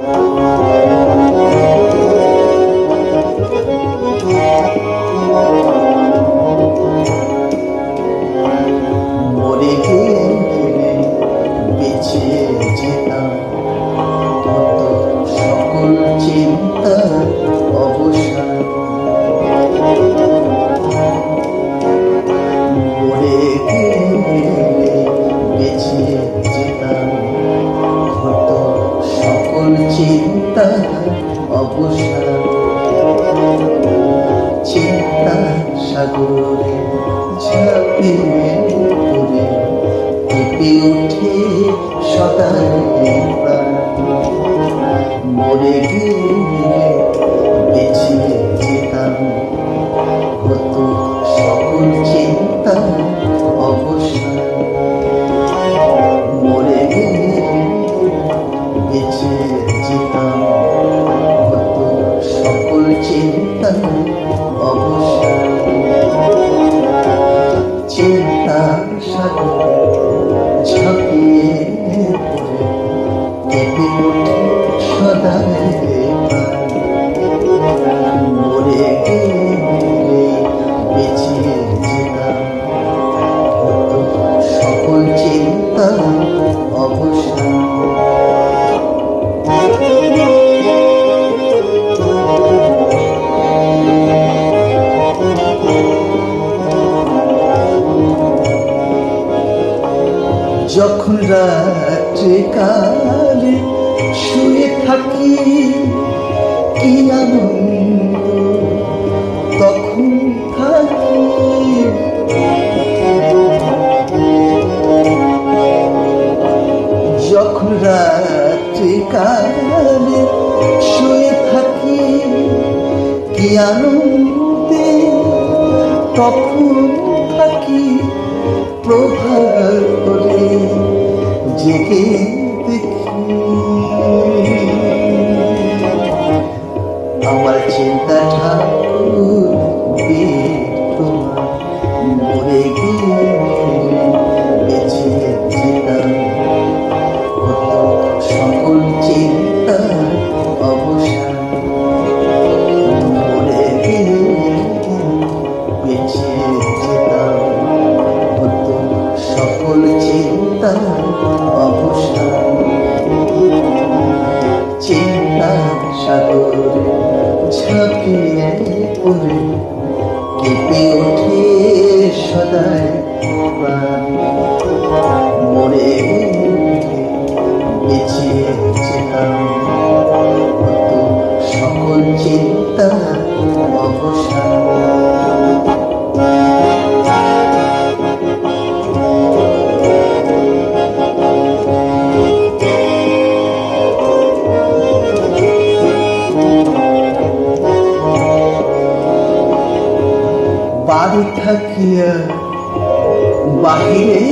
なるほど。সকল চিন্তা অবসান চিন্তা সাগরে ঝাঁপিয়ে ঝাঁপিয়ে পড়ে কেঁপে ওঠে সদাই। মরে গেলে বেঁচে যেতাম যখন রাত্রে কালে শুয়ে থাকি, কি আনন্দ? তখন থাকি। যখন রাত্রে কালে শুয়ে থাকি, কি আনন্দে তখন থাকি। প্রভাত করে জেগে ঝাঁপিয়ে পড়ে কেঁপে ওঠে সদায় মনে বেঁচে যেতাম বাড়ি থাকিয়া বাহিরে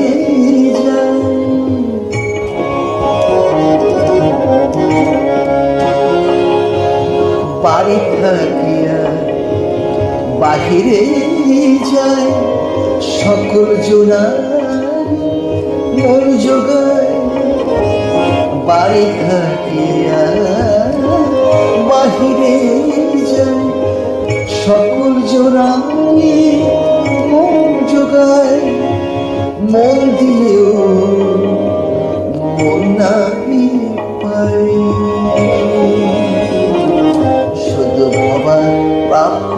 বাড়ি থাকিয়া বাহিরে যাই। সকল জোনার মন যোগায় বাড়ি থাকিয়া সকল জোড়াই মন যোগায় মন দিলেও মন নাহি পাই শুধু ভবার প্রাপ্য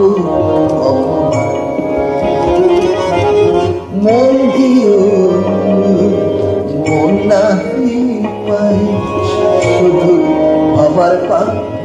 মন দিও মন পাই শুধু ভবার প্রাপ্য